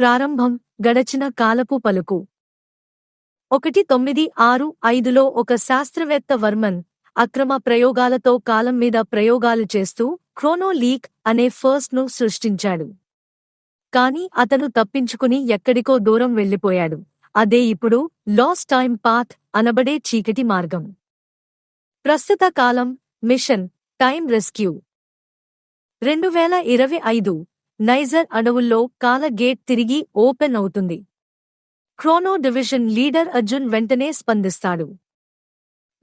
ప్రారంభం గడచిన కాలపు పలుకు. ఒకటి తొమ్మిది ఆరు ఐదులో ఒక శాస్త్రవేత్త వర్మన్ అక్రమ ప్రయోగాలతో కాలం మీద ప్రయోగాలు చేస్తూ క్రోనోలీక్ అనే ఫస్ట్ను సృష్టించాడు. కాని అతను తప్పించుకుని ఎక్కడికో దూరం వెళ్ళిపోయాడు. అదే ఇప్పుడు లాస్ టైమ్ పాత్ అనబడే చీకటి మార్గం. ప్రస్తుత కాలం మిషన్ టైమ్ రెస్క్యూ. రెండు వేల ఇరవై ఐదు నైజర్ అడవుల్లో కాల గేట్ తిరిగి ఓపెన్ అవుతుంది. క్రోనో డివిజన్ లీడర్ అర్జున్ వెంటనే స్పందిస్తాడు.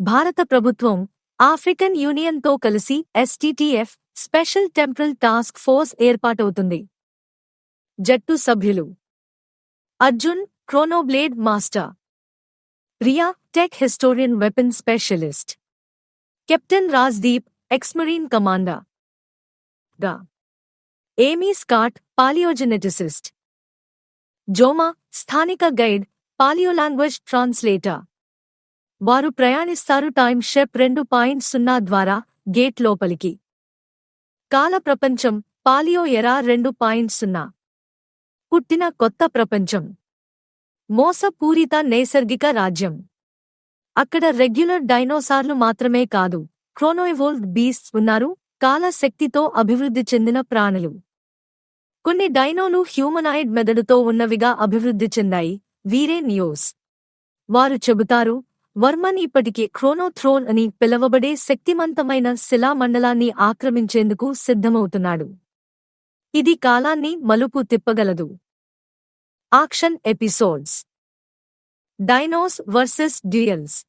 భారత ప్రభుత్వం ఆఫ్రికన్ యూనియన్తో కలిసి STTF special temporal task force ఏర్పాటవుతుంది. జట్టు సభ్యులు. Arjun Chronoblade master. Riya tech historian weapon specialist. Captain Rajdeep ex marine commander. గా ఏమీ స్కాట్ పాలియోజెనెటిసిస్ట్. జోమా స్థానిక గైడ్ పాలియోలాంగ్వేజ్ ట్రాన్స్లేటర్. వారు ప్రయాణిస్తారు టైమ్ షెప్ రెండు పాయింట్ సున్నా ద్వారా గేట్ లోపలికి. కాల ప్రపంచం పాలియో ఎరా రెండు పాయింట్ సున్నా. పుట్టిన కొత్త ప్రపంచం. మోసపూరిత నైసర్గిక రాజ్యం. అక్కడ రెగ్యులర్ డైనోసార్లు మాత్రమే కాదు క్రోనోయివోల్డ్ బీస్ట్స్ ఉన్నారు కాలశక్తితో అభివృద్ధి చెందిన ప్రాణులు. కొన్ని డైనోలు హ్యూమనాయిడ్ మెదడుతో ఉన్నవిగా అభివృద్ధి చెందాయి. వీరే నియోస్. వారు చెబుతారు వర్మన్ ఇప్పటికే క్రోనోథ్రోన్ అని పిలవబడే శక్తిమంతమైన శిలామండలాన్ని ఆక్రమించేందుకు సిద్ధమవుతున్నాడు. ఇది కాలాన్ని మలుపు తిప్పగలదు. Action episodes. Dinos versus duels.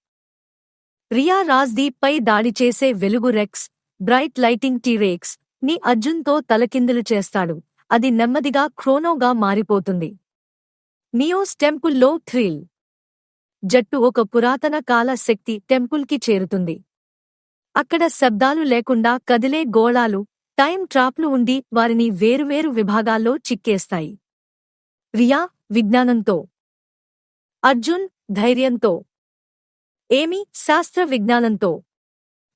Riya Rajdeep పై దాడి చేసే వెలుగు రెక్స్ బ్రైట్ లైటింగ్ టీరేక్స్. ని అర్జున్తో తలకిందులు చేస్తాడు. అది నెమ్మదిగా క్రోనోగా మారిపోతుంది. నియోస్ టెంపుల్లో థ్రిల్. జట్టు ఒక పురాతన కాల శక్తి టెంపుల్కి చేరుతుంది. అక్కడ శబ్దాలు లేకుండా కదిలే గోళాలు టైం ట్రాప్లు ఉండి వారిని వేరువేరు విభాగాల్లో చిక్కేస్తాయి. రియా విజ్ఞానంతో. అర్జున్ ధైర్యంతో. ఏమి శాస్త్ర విజ్ఞానంతో.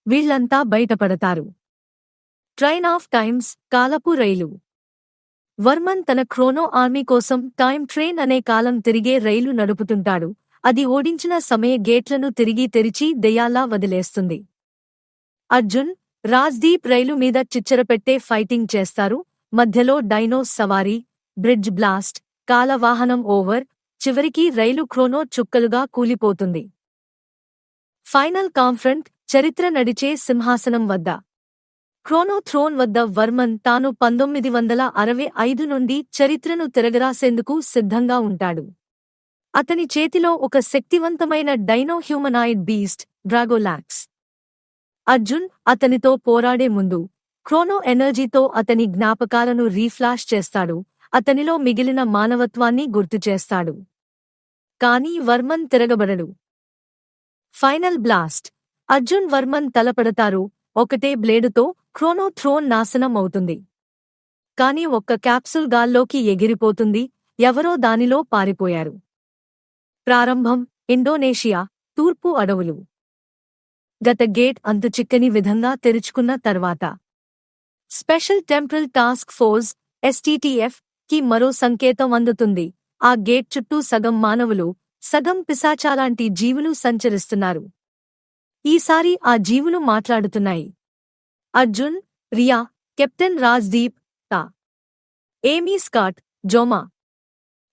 వీళ్ళంతా బయటపడతారు. ట్రైన్ ఆఫ్ టైమ్స్ కాలపు రైలు. వర్మన్ తన క్రోనో ఆర్మీ కోసం టైమ్ ట్రైన్ అనే కాలం తిరిగే రైలు నడుపుతుంటాడు. అది ఓడించిన సమయ గేట్లను తిరిగి తెరిచి దెయ్యాల్లా వదిలేస్తుంది. అర్జున్ రాజ్దీప్ రైలు మీద చిచ్చరపెట్టే ఫైటింగ్ చేస్తారు. మధ్యలో డైనోస్ సవారీ బ్రిడ్జ్ బ్లాస్ట్ కాలవాహనం ఓవర్ చివరికి రైలు క్రోనో చుక్కలుగా కూలిపోతుంది. ఫైనల్ కాన్ఫ్రంట్ చరిత్ర నడిచే సింహాసనం వద్ద. క్రోనో థ్రోన్ వద్ద వర్మన్ తాను పంతొమ్మిది వందల అరవై ఐదు నుండి చరిత్రను తిరగరాసేందుకు సిద్ధంగా ఉంటాడు. అతని చేతిలో ఒక శక్తివంతమైన dino humanoid beast Dragolax. Arjun అతనితో పోరాడే ముందు క్రోనో ఎనర్జీతో అతని జ్ఞాపకాలను రీఫ్లాష్ చేస్తాడు అతనిలో మిగిలిన మానవత్వాన్ని గుర్తుచేస్తాడు కానీ వర్మన్ తిరగబడడు. ఫైనల్ బ్లాస్ట్ అర్జున్ వర్మన్ తలపడతారు. ఒకటే బ్లేడుతో క్రోనో థ్రోన్ నాశనం అవుతుంది. కాని ఒక్క క్యాప్సుల్ గాల్లోకి ఎగిరిపోతుంది. ఎవరో దానిలో పారిపోయారు. ప్రారంభం ఇండోనేషియా తూర్పు అడవులు. గత గేట్ అంతు చిక్కని విధంగా తెరుచుకున్న తర్వాత. స్పెషల్ టెంపరల్ టాస్క్ ఫోర్స్ ఎస్టీటీఎఫ్కి మరో సంకేతం అందుతుంది. ఆ గేట్ చుట్టూ సగం మానవులు సగం పిశాచాలాంటి జీవులు సంచరిస్తున్నారు. ఈసారి ఆ జీవులు మాట్లాడుతున్నాయి. అర్జున్ రియా కెప్టెన్ రాజ్దీప్ తా. ఏమీ స్కాట్ జోమా.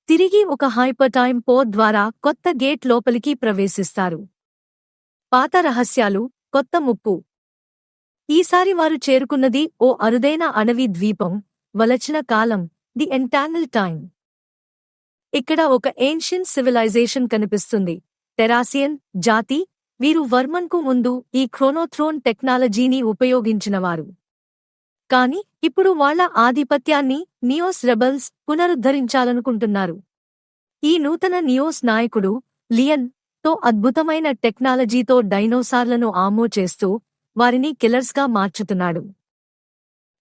తిరిగి ఒక హైపర్ టైమ్ పోర్ ద్వారా కొత్త గేట్ లోపలికి ప్రవేశిస్తారు. పాత రహస్యాలు కొత్త ముప్పు. ఈసారి వారు చేరుకున్నది ఓ అరుదైన అడవి ద్వీపం వలచిన కాలం ది ఎంటాంగిల్ టైమ్. ఇక్కడ ఒక ఏన్షియన్ సివిలైజేషన్ కనిపిస్తుంది. టెరాసియన్ జాతి వీరు వర్మన్కు ముందు ఈ క్రోనోథ్రోన్ టెక్నాలజీని ఉపయోగించినవారు. కాని ఇప్పుడు వాళ్ళ ఆధిపత్యాన్ని నియోస్ రెబల్స్ పునరుద్ధరించాలనుకుంటున్నారు. ఈ నూతన నియోస్ నాయకుడు లియన్తో అద్భుతమైన టెక్నాలజీతో డైనోసార్లను ఆమో చేస్తూ వారిని కిల్లర్స్గా మార్చుతున్నాడు.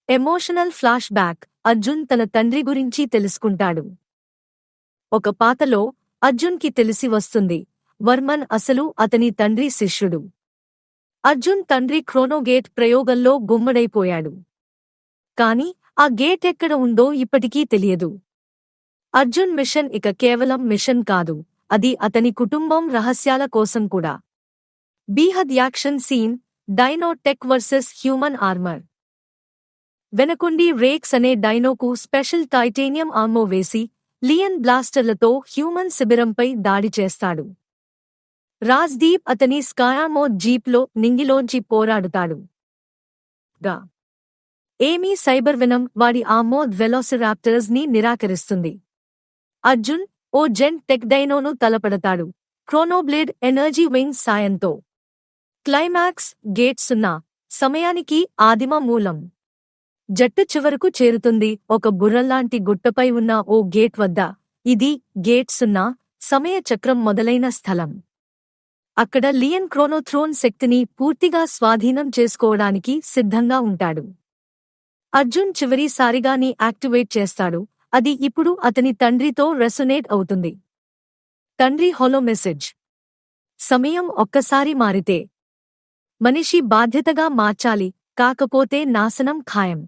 ఎమోషనల్ ఫ్లాష్ బ్యాక్ అర్జున్ తన తండ్రి గురించి తెలుసుకుంటాడు. ఒక పాతలో అర్జున్కి తెలిసి వస్తుంది వర్మన్ అసలు అతని తండ్రి శిష్యుడు. అర్జున్ తండ్రి క్రోనోగేట్ ప్రయోగంలో గుమ్మడైపోయాడు. కాని ఆ గేట్ ఎక్కడ ఉందో ఇప్పటికీ తెలియదు. అర్జున్ మిషన్ ఇక కేవలం మిషన్ కాదు అది అతని కుటుంబం రహస్యాల కోసం కూడా. బీహద్ action scene dino tech versus human armour. వెనకుండి Rex అనే డైనోకు స్పెషల్ టైటేనియం ఆర్మో వేసి లియన్ బ్లాస్టర్లతో హ్యూమన్ శిబిరంపై దాడి చేస్తాడు. రాజ్దీప్ అతని స్కాయామో జీప్లో నింగిలోంచి పోరాడుతాడు. గా. ఏమీ సైబర్ వినం వాడి ఆమోద్ వెలోసిరాప్టర్స్ని నిరాకరిస్తుంది. అర్జున్ ఓ జెన్ టెక్డైనోను తలపడతాడు. క్రోనోబ్లేడ్ ఎనర్జీ వింగ్స్ సాయంతో. క్లైమాక్స్ గేట్ సున్నా సమయానికి ఆదిమ మూలం. జట్టు చివరకు చేరుతుంది ఒక బుర్రల్లాంటి గుట్టపై ఉన్న ఓ గేట్ వద్ద. ఇది గేట్ సున్నా సమయ చక్రం మొదలైన స్థలం. అక్కడ లియన్ క్రోనోథ్రోన్ శక్తిని పూర్తిగా స్వాధీనం చేసుకోవడానికి సిద్ధంగా ఉంటాడు. అర్జున్ చివరిసారిగాని యాక్టివేట్ చేస్తాడు. అది ఇప్పుడు అతని తండ్రితో రెసొనేట్ అవుతుంది. తండ్రి హోలో మెసేజ్. సమయం ఒక్కసారి మారితే. మనిషి బాధ్యతగా మార్చాలి కాకపోతే నాశనం ఖాయం.